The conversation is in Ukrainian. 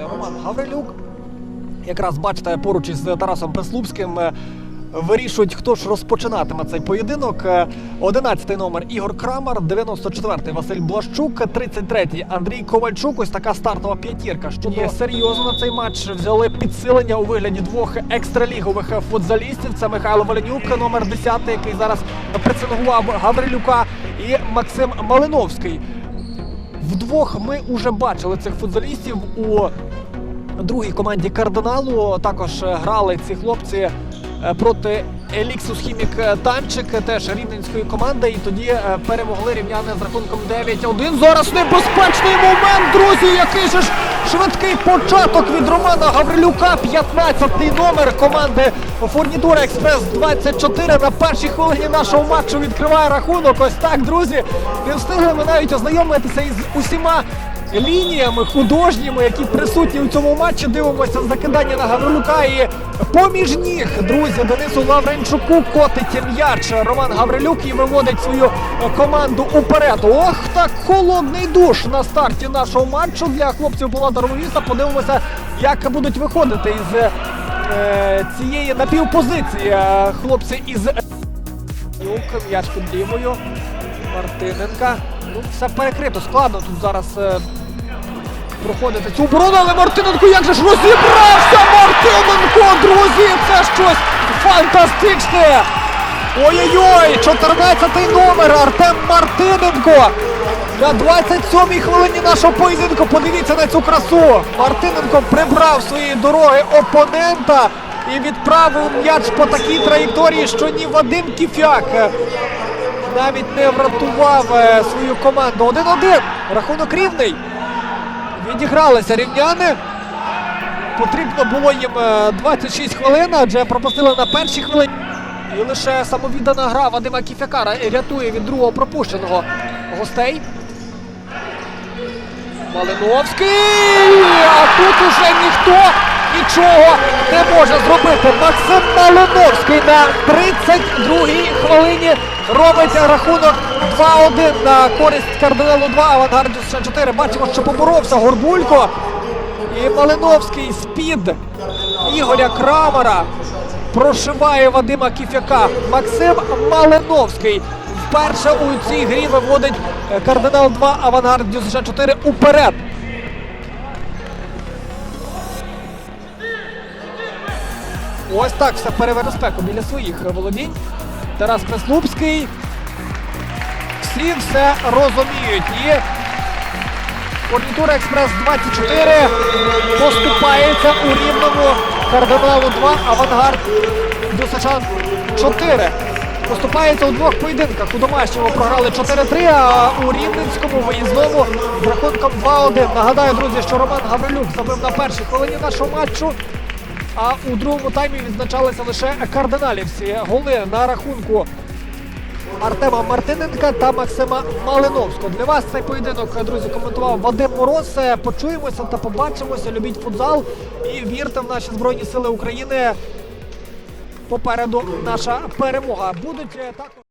Роман Гаврилюк. Якраз бачите, поруч із Тарасом Преслупським е, вирішують, хто ж розпочинатиме цей поєдинок. Е, 11-й номер Ігор Крамар, 94-й Василь Блащук, 33-й Андрій Ковальчук. Ось така стартова п'ятірка. Що є серйозно на цей матч. Взяли підсилення у вигляді двох екстралігових футзалістів. Це Михайло Валенюк, номер 10, який зараз преценгував Гаврилюка, і Максим Малиновський. Вдвох ми вже бачили цих футболістів у другій команді кардиналу. Також е, грали ці хлопці е, проти Еліксус Хімік Танчик, теж рівненської команди. І тоді е, перемогли рівняни з рахунком 9-1. Зараз небезпечний момент, друзі. Який же ж швидкий початок від Романа Гаврилюка. 15-й номер команди Фурнітура Експрес 24 на першій хвилині нашого матчу відкриває рахунок. Ось так, друзі. Не встигли ми навіть ознайомитися із усіма лініями художніми, які присутні у цьому матчі. Дивимося закидання на Гаврилюка і поміж ніг, друзі, Денису Лавренчуку котить м'яч. Роман Гаврилюк і виводить свою команду уперед. Ох, так холодний душ на старті нашого матчу для хлопців Палата Ровіса. Подивимося, як будуть виходити із е, цієї напівпозиції е, хлопці із м'яч під лівою. Мартиненка. Ну, все перекрито, складно тут зараз е, проходити цю оборону, але Мартиненко як же ж розібрався! Мартиненко, друзі! Це щось фантастичне! Ой-ой-ой! 14-й номер Артем Мартиненко! На 27-й хвилині нашого поєдинку подивіться на цю красу! Мартиненко прибрав свої дороги опонента і відправив м'яч по такій траєкторії, що ні Вадим Кіфяк навіть не врятував е, свою команду. 1-1. Рахунок рівний. Відігралися рівняни. Потрібно було їм е, 26 хвилин, адже пропустили на першій хвилині. І лише самовіддана гра Вадима Кіфякара рятує від другого пропущеного гостей. Малиновський! А тут уже ніхто нічого не може зробити. Максим Малиновський на 32-й хвилині робить рахунок 2-1 на користь кардиналу 2, авангардіус 4. Бачимо, що поборовся Горбулько. І Малиновський з-під Ігоря Крамера прошиває Вадима Кіфяка. Максим Малиновський вперше у цій грі виводить е, кардинал 2 авангард Дюсша 4 уперед. Ось так все переверспеку біля своїх володінь. Тарас Преслупський. Всі все розуміють. І Фурнітура Експрес 24 поступається у рівному кардиналу 2, авангард Дюсачан 4. Поступається у двох поєдинках. У домашньому програли 4-3, а у рівненському виїзному з рахунком 2-1. Нагадаю, друзі, що Роман Гаврилюк забив на першій хвилині нашого матчу. А у другому таймі відзначалися лише кардиналівці. Голи на рахунку Артема Мартиненка та Максима Малиновського. Для вас цей поєдинок, друзі, коментував Вадим Мороз. Почуємося та побачимося. Любіть футзал і вірте в наші Збройні Сили України. Попереду наша перемога. Будуть е, також.